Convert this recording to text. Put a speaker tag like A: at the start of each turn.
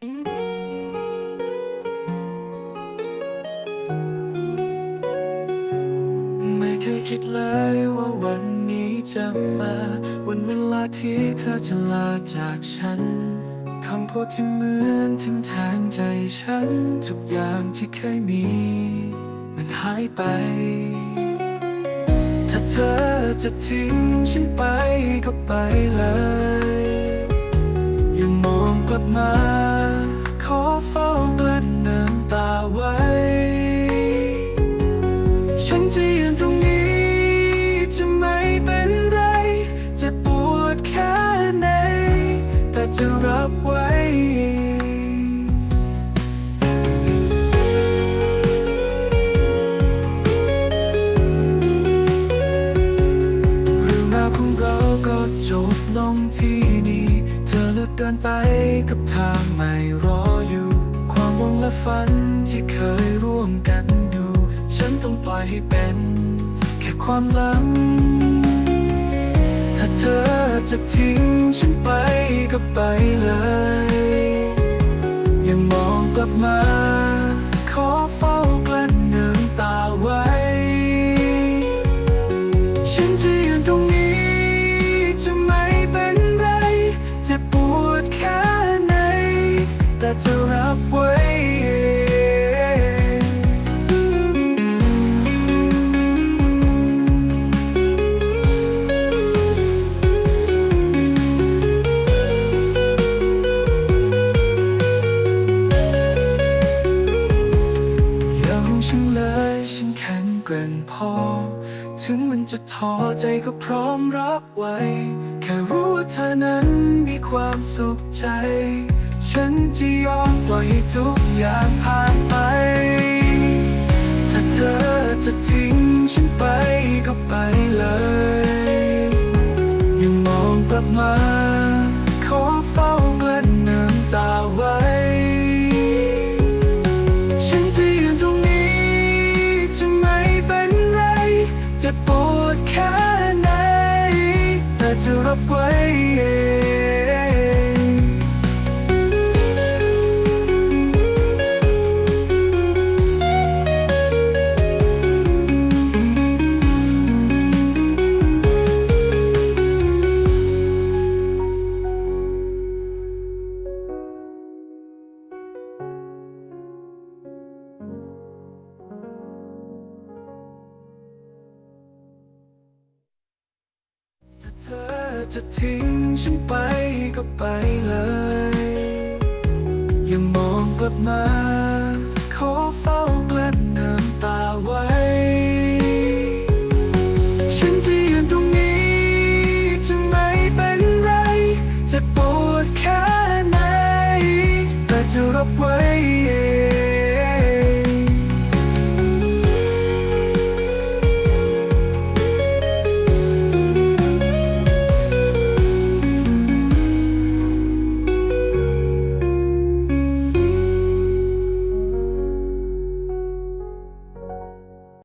A: ไม่เคยคิดเลยว่าวันนี้จะมา วันเวลาที่เธอจะลาจากฉันคำพูดที่เหมือนทิ้งแทงใจฉัน ทุกอย่างที่เคยมี มันหายไป ถ้าเธอจะทิ้งฉันไปก็ไปเลย ฉันจะยืนตรงนี้ จะไม่เป็นไร จะปวดแค่ไหน แต่จะรับไว้เรื่องราวของเราก็จบลงที่นี่ เธอเลือกเดินไปกับทางไม่รออยู่ ความหวังและฝันที่เคยร่วมกันันต้องปล่อยให้เป็น แค่ความลัง ถ้าเธอจะทิ้งฉันไปก็ไปเลย อย่ามองกลับมา ฉันเลย ฉันแข็งแกร่งพอ ถึงมันจะท้อใจก็พร้อมรับไว้ แค่รู้ว่าเธอนั้นมีความสุขใจ ฉันจะยอมปล่อยให้ทุกอย่างผ่านไป ถ้าเธอจะทิ้งฉันไปก็ไป แจะทิ้งฉันไปก็ไปเลย อย่ามองกลับมา ขอเฝ้ากลั้นน้ำตาไว้ ฉันจะยืนตรงนี้จะไม่เป็นไร จะปวดแค่ไหน แต่จะรับไว้